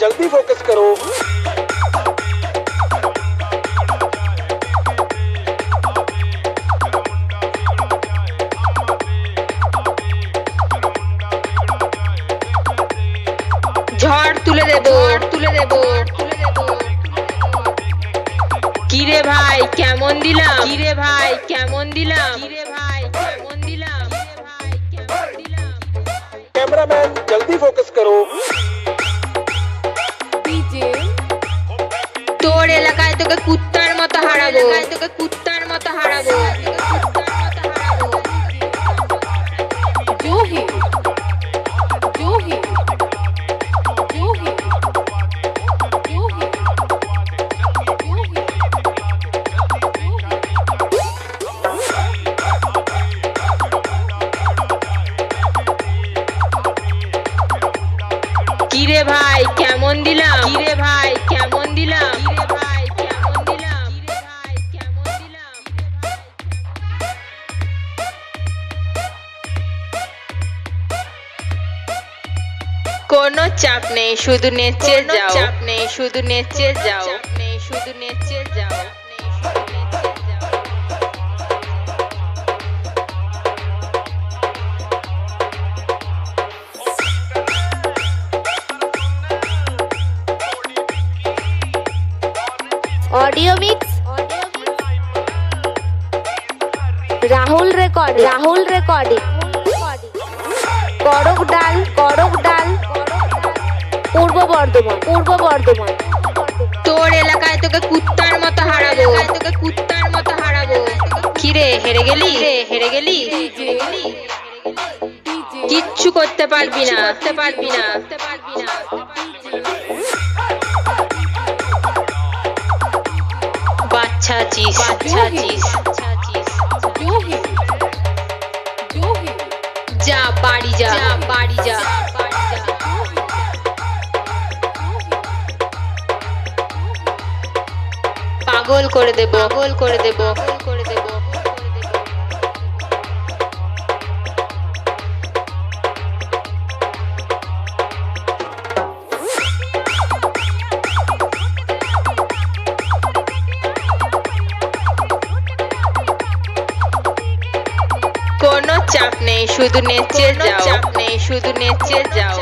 जल्दी फोकस करो ঝড় তুলে দেব ঝড় তুলে দেব তুলে দেব কিরে ভাই কেমন দিলাম কিরে ভাই কেমন দিলাম কিরে ভাই কেমন দিলাম কিরে ভাই কেমন দিলাম कैमरामैन जल्दी फोकस करो কিরে ভাই কেমন দিলাম? কিরে ভাই কেমন দিলাম? কিরে ভাই কেমন দিলাম? কিরে ভাই কেমন দিলাম? কোনো চাপ নেই শুধু নেচে যাও। চাপ নেই শুধু নেচে যাও। চাপ নেই শুধু নেচে যাও। Audio mix. Rahul record, Rahul recording. করক ডাল করক ডাল। পূর্ব বর্ধমান পূর্ব বর্ধমান। তোর এলাকায় তোকে কুত্তার মতো হারাবো। তোকে কুত্তার মতো হারাবো কিরে, হেরে গেলি? রে হেরে গেলি? কিচ্ছু করতে পারবি না করতে পারবি না করতে পারবি না। যা বাড়ি যা বাড়ি যা বাড়ি যা। পাগল করে দেব। পাগল করে দেব। পাগল করে দেব। কোনো চাপ নেই শুধু নেচে যাও। চাপ নেই শুধু নেচে যাও।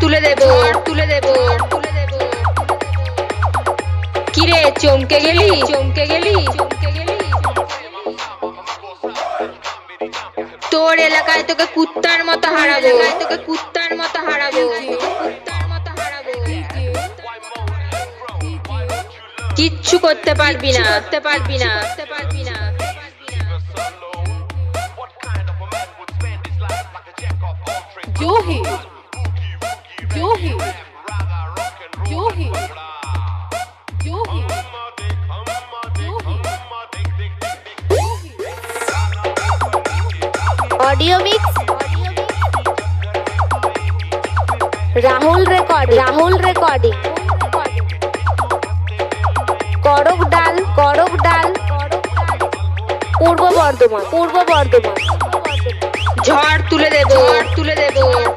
তুলে দেব তুলে দেব তুলে দেব। কিরে চমকে গেলি? চমকে গেলি? চমকে গেলি? তোর এলাকায় তোকে কুত্তার মতো হারাবো। তোকে কুত্তার মতো হারাবো। কিচ্ছু করতে পারবি না। করতে পারবি না। করতে পারবি না। জোহি audio mix. Rahul record. Rahul recording. করক ডাল করক ডাল। পূর্ব বর্ধমান পূর্ব বর্ধমান। ঝড় তুলে দেব। ঝড় তুলে দেব।